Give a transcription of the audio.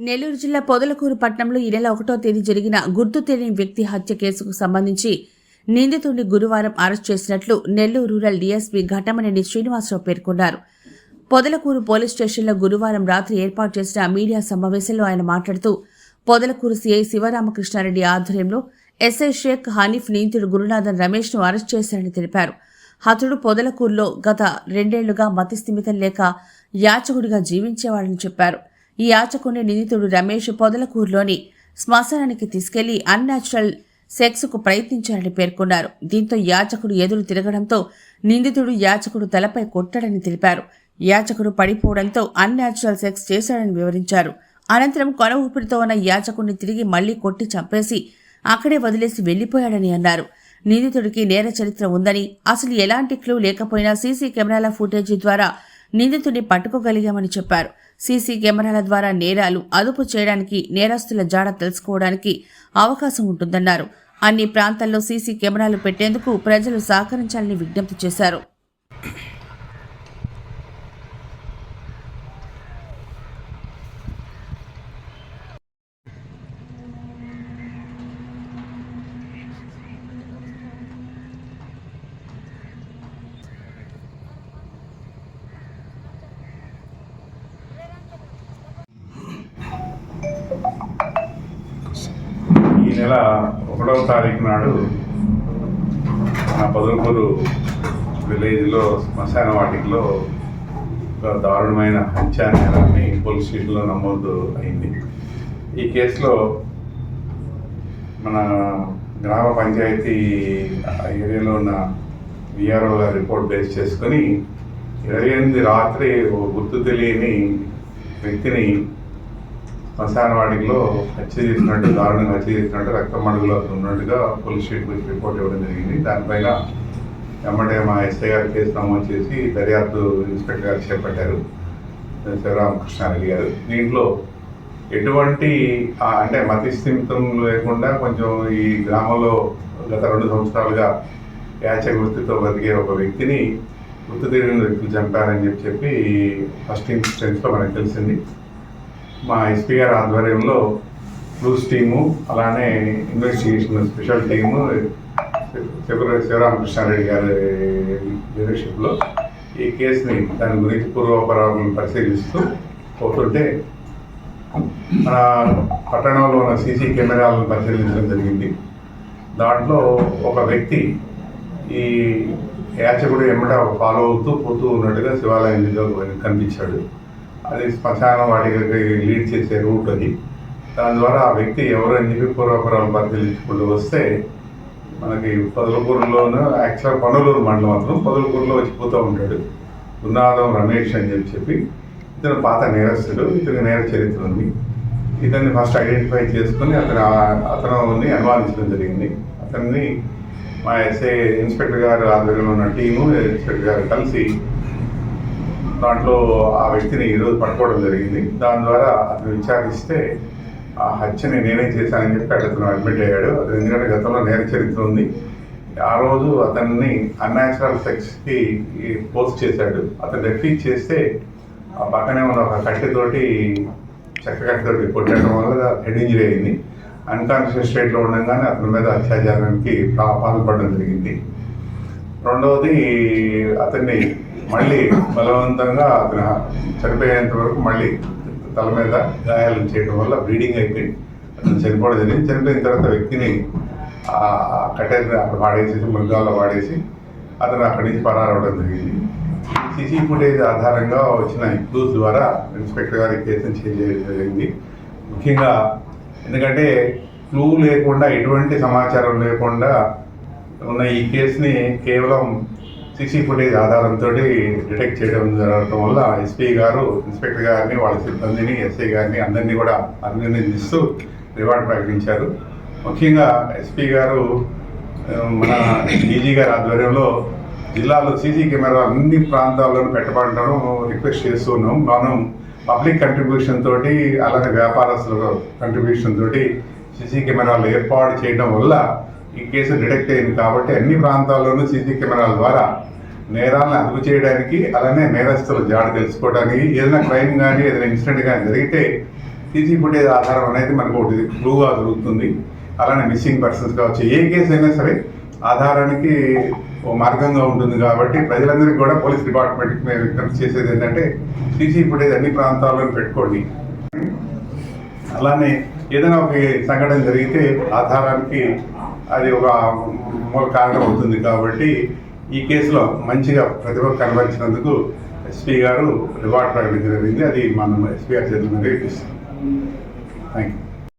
నెల్లూరు జిల్లా పొదలకూరు పట్టణంలో ఈ నెల ఒకటో తేదీ జరిగిన గుర్తు తెలియని వ్యక్తి హత్య కేసుకు సంబంధించి నిందితుడిని గురువారం అరెస్ట్ చేసినట్లు నెల్లూరు రూరల్ డీఎస్పీ ఘటమనేని శ్రీనివాసరావు పేర్కొన్నారు. పొదలకూరు పోలీస్ స్టేషన్లో గురువారం రాత్రి ఏర్పాటు చేసిన మీడియా సమావేశంలో ఆయన మాట్లాడుతూ పొదలకూరు సీఐ శివరామకృష్ణారెడ్డి ఆధ్వర్యంలో ఎస్ఐ షేక్ హనీఫ్ నిందితుడు గురునాథన్ రమేష్ను అరెస్ట్ చేశారని తెలిపారు. హతుడు పొదలకూరులో గత రెండేళ్ళుగా మతిస్థిమితం లేక యాచకుడిగా జీవించేవాడని చెప్పారు. ఈ యాచకుని నిందితుడు రమేష్ పొదలకూరులోని శ్మశానానికి తీసుకెళ్ళి అన్యాచురల్ సెక్స్కు ప్రయత్నించారని పేర్కొన్నారు. దీంతో యాచకుడు ఎదురు తిరగడంతో నిందితుడు యాచకుడు తలపై కొట్టాడని తెలిపారు. యాచకుడు పడిపోవడంతో అన్యాచురల్ సెక్స్ చేశాడని వివరించారు. అనంతరం కొన ఊపిరితో ఉన్న యాచకుడిని తిరిగి మళ్ళీ కొట్టి చంపేసి అక్కడే వదిలేసి వెళ్ళిపోయాడని అన్నారు. నిందితుడికి నేర చరిత్ర ఉందని అసలు ఎలాంటి క్లూ లేకపోయినా సీసీ కెమెరాల ఫుటేజీ ద్వారా నిందితుడిని పట్టుకోగలిగామని చెప్పారు. సీసీ కెమెరాల ద్వారా నేరాలు అదుపు చేయడానికి నేరస్తుల జాడ తెలుసుకోవడానికి అవకాశం ఉంటుందన్నారు. అన్ని ప్రాంతాల్లో సీసీ కెమెరాలు పెట్టేందుకు ప్రజలు సహకరించాలని విజ్ఞప్తి చేశారు ఈ నెల ఒకటవ తారీఖు నాడు నా పదులకూరు విలేజ్లో శ్మశాన వాటికలో ఒక దారుణమైన హత్యా నేరాన్ని పోలీస్ స్టేషన్లో నమోదు అయింది. ఈ కేసులో మన గ్రామ పంచాయతీ ఏరియాలో ఉన్న విఆర్ఓ రిపోర్ట్ బేస్ చేసుకొని ఇరవై ఎనిమిది రాత్రి ఓ గుర్తు తెలియని వ్యక్తిని శ్మశాన వాటిలో హత్య చేసినట్టు దారుణంగా హత్య చేసినట్టు రక్త మడుగులో ఉన్నట్టుగా పోలీస్ స్టేషన్కి రిపోర్ట్ ఇవ్వడం జరిగింది. దానిపైన వెంబడే మా ఎస్ఐ గారు కేసు నమోదు చేసి దర్యాప్తు ఇన్స్పెక్టర్ గారు చేపట్టారు. శివరామకృష్ణారెడ్డి గారు. దీంట్లో ఎటువంటి అంటే మతి స్థిమితం లేకుండా కొంచెం ఈ గ్రామంలో గత రెండు సంవత్సరాలుగా యాచ వృత్తితో బతికే ఒక వ్యక్తిని గుర్తు తెలియని వ్యక్తులు చంపారని చెప్పి చెప్పి ఫస్ట్ ఇన్స్టెన్స్లో మనకు తెలిసింది. మా ఎస్పీ గారి ఆధ్వర్యంలో రూస్ టీము అలానే ఇన్వెస్టిగేషన్ స్పెషల్ టీము శివరామకృష్ణారెడ్డి గారి లీడర్షిప్లో ఈ కేసుని దాని గురించి పూర్వపరాలను పరిశీలిస్తూ పోతుంటే మన పట్టణంలో ఉన్న సీసీ కెమెరాలను పరిశీలించడం జరిగింది. దాంట్లో ఒక వ్యక్తి ఈ యాచకుడు ఎమ్మట ఫాలో అవుతూ పోతూ ఉన్నట్టుగా శివాలయం మీద కనిపించాడు. అది శ్మశానం వాటికి లీడ్ చేసే రూట్ అది. దాని ద్వారా ఆ వ్యక్తి ఎవరు అని చెప్పి పూర్వపురాలు పరిశీలించుకుంటూ వస్తే మనకి పొదలకూరులోను యాక్చువల్ పనులూరు మండలం అతను పొదలకూరులో వచ్చి పోతూ ఉంటాడు. గున్నాదం రమేష్ అని చెప్పి చెప్పి ఇతను పాత నేరస్తుడు ఇతని నేర చరిత్ర ఉంది. ఇతన్ని ఫస్ట్ ఐడెంటిఫై చేసుకుని అతను అతనుని అనుమానించడం జరిగింది. అతన్ని మా ఎస్ఐ ఇన్స్పెక్టర్ గారు ఆధ్వర్యంలో ఉన్న టీము ఇన్స్పెక్టర్ గారు కలిసి దాంట్లో ఆ వ్యక్తిని ఈరోజు పట్టుకోవడం జరిగింది. దాని ద్వారా అతను విచారిస్తే ఆ హత్యని నేనే చేశానని చెప్పి అతను అడ్మిట్ అయ్యాడు. అతను ఎందుకంటే గతంలో నేర చరిత్ర ఉంది. ఆ రోజు అతన్ని అన్యాచురల్ సెక్స్కి పోస్ట్ చేశాడు. అతను రెఫ్యూజ్ చేస్తే ఆ పక్కనే ఉన్న ఒక కట్టెతోటి చెక్క కట్టెతోటి కొట్టడం వల్ల హెడ్ ఇంజరీ అయింది. అన్కాన్షియస్ స్టేట్లో ఉండగానే అతని మీద అత్యాచారానికి పాల్పడడం జరిగింది. రెండవది అతన్ని మళ్ళీ బలవంతంగా అతను చనిపోయేంత వరకు మళ్ళీ తల మీద గాయాలు చేయడం వల్ల బ్లీడింగ్ అయిపోయి అతను చనిపోవడం జరిగింది. చనిపోయిన తర్వాత వ్యక్తిని ఆ అక్కడ వాడేసి మృగాల్లో వాడేసి అతను అక్కడి నుంచి పరారవడం జరిగింది. సీసీ ఫుటేజ్ ఆధారంగా వచ్చిన క్లూస్ ద్వారా ఇన్స్పెక్టర్ గారి కేసును చేయడం జరిగింది. ముఖ్యంగా ఎందుకంటే క్లూ లేకుండా ఎటువంటి సమాచారం లేకుండా ఉన్న ఈ కేసుని కేవలం సీసీ ఫుటేజ్ ఆధారంతో డిటెక్ట్ చేయడం జరగడం వల్ల ఎస్పీ గారు ఇన్స్పెక్టర్ గారిని వాళ్ళ సిబ్బందిని ఎస్ఐ గారిని అందరినీ కూడా అభినందిస్తూ రివార్డ్ ప్రకటించారు. ముఖ్యంగా ఎస్పీ గారు మన డీజీ గారి ఆధ్వర్యంలో జిల్లాలో సీసీ కెమెరా అన్ని ప్రాంతాల్లోనూ పెట్టబడటం రిక్వెస్ట్ చేస్తున్నాం మనం పబ్లిక్ కంట్రిబ్యూషన్ తోటి అలాగే వ్యాపారస్తుల కంట్రిబ్యూషన్ తోటి సీసీ కెమెరాలు ఏర్పాటు చేయడం వల్ల ఈ కేసు డిటెక్ట్ అయింది కాబట్టి అన్ని ప్రాంతాల్లోనూ సీసీ కెమెరాల ద్వారా నేరాలను అదుపు చేయడానికి అలానే నేరస్తుల జాడ తెలుసుకోవడానికి ఏదైనా క్రైమ్ కానీ ఏదైనా ఇన్సిడెంట్ కానీ జరిగితే సీసీ ఫుటేజ్ ఆధారం అనేది మనకు ఒకటి ప్రూవ్గా దొరుకుతుంది. అలానే మిస్సింగ్ పర్సన్స్ కావచ్చు ఏ కేసు అయినా సరే ఆధారానికి ఓ మార్గంగా ఉంటుంది కాబట్టి ప్రజలందరికీ కూడా పోలీస్ డిపార్ట్మెంట్కి మేము విజ్ఞప్తి చేసేది ఏంటంటే సీసీ ఫుటేజ్ అన్ని ప్రాంతాల్లో పెట్టుకోండి. అలానే ఏదైనా ఒక సంఘటన జరిగితే ఆధారానికి అది ఒక మూల కారణం అవుతుంది కాబట్టి ఈ కేసులో మంచిగా ప్రతిభ కనబరిచినందుకు ఎస్పీ గారు రివార్డ్ ప్రకటించడం జరిగింది. అది మనం ఎస్పీ గారి చేతుల మీద ఇప్పిస్తాం